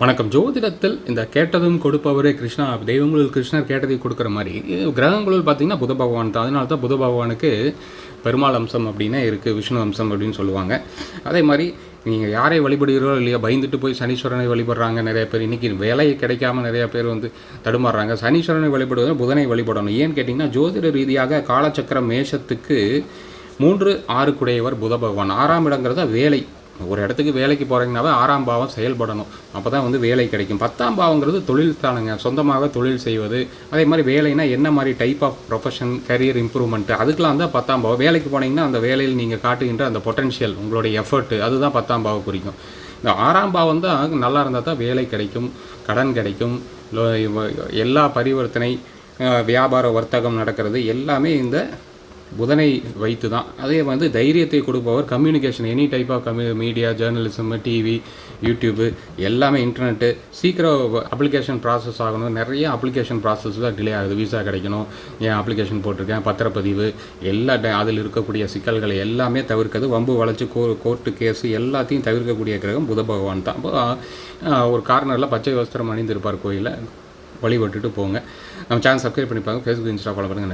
வணக்கம். ஜோதிடத்தில் இந்த கேட்டதும் கொடுப்பவரே கிருஷ்ணா. தெய்வங்களுள் கிருஷ்ணர் கேட்டதை கொடுக்குற மாதிரி கிரகங்களில் பார்த்தீங்கன்னா புத பகவான் தான். அதனால தான் புத பகவானுக்கு பெருமாள் அம்சம் அப்படின்னா இருக்குது விஷ்ணு அம்சம் அப்படின்னு சொல்லுவாங்க. அதே மாதிரி நீங்கள் யாரை வழிபடுகிறோ இல்லையா பயந்துட்டு போய் சனீஸ்வரனை வழிபடுறாங்க நிறைய பேர். இன்றைக்கி வேலை கிடைக்காம நிறைய பேர் வந்து தடுமாறுறாங்க. சனீஸ்வரனை வழிபடுவது புதனை வழிபடணும். ஏன்னு கேட்டிங்கன்னா ஜோதிட ரீதியாக காலச்சக்கர மேஷத்துக்கு மூன்று ஆறு குடையவர் புத பகவான். ஆறாம் இடங்கிறது வேலை. ஒரு இடத்துக்கு வேலைக்கு போகிறீங்கனாவே ஆறாம் பாவம் செயல்படணும். அப்போ தான் வந்து வேலை கிடைக்கும். பத்தாம் பாவங்கிறது தொழில் தானுங்க. சொந்தமாக தொழில் செய்வது. அதே மாதிரி வேலைனா என்ன மாதிரி type of profession career improvement அதுக்கெலாம் தான் பத்தாம் பாவம். வேலைக்கு போனீங்கன்னா அந்த வேலையில் நீங்கள் காட்டுகின்ற அந்த பொட்டன்ஷியல் உங்களுடைய எஃபர்ட் அதுதான் பத்தாம் பாவம் குறிக்கும். இந்த ஆறாம் பாவம் தான் நல்லா இருந்தால் தான் வேலை கிடைக்கும் கடன் கிடைக்கும் எல்லா பரிவர்த்தனை வியாபார வர்த்தகம் நடக்கிறது. எல்லாமே இந்த புதனை வைத்து தான் அதே வந்து தைரியத்தை கொடுப்பவர் கம்யூனிகேஷன் எனி டைப் ஆஃப் கம்யூ மீடியா ஜேர்னலிசம் டிவி யூடியூப்பு எல்லாமே இன்டர்நெட்டு சீக்கிரம் அப்ளிகேஷன் ப்ராசஸ் ஆகணும். நிறைய அப்ளிகேஷன் ப்ராசஸ் தான் டிலே ஆகுது. விசா கிடைக்கணும். ஏன் அப்ளிகேஷன் போட்டிருக்கேன்? பத்திரப்பதிவு எல்லா ட- அதில் இருக்கக்கூடிய சிக்கல்களை எல்லாமே தவிர்க்கிறது. வம்பு வளர்ச்சி கோ கோர்ட்டு கேஸு எல்லாத்தையும் தவிர்க்கக்கூடிய கிரகம் புத பகவான் தான். அப்போ ஒரு கார்னரில் பச்சை வஸ்திரம் அணிந்திருப்பார் கோயிலில். வழிபட்டுட்டு போங்க. நம்ம சேனல் சப்ஸ்கிரைப் பண்ணிப்பாங்க. ஃபேஸ்புக் இன்ஸ்டா ஃபாலோ பண்ணுங்கள்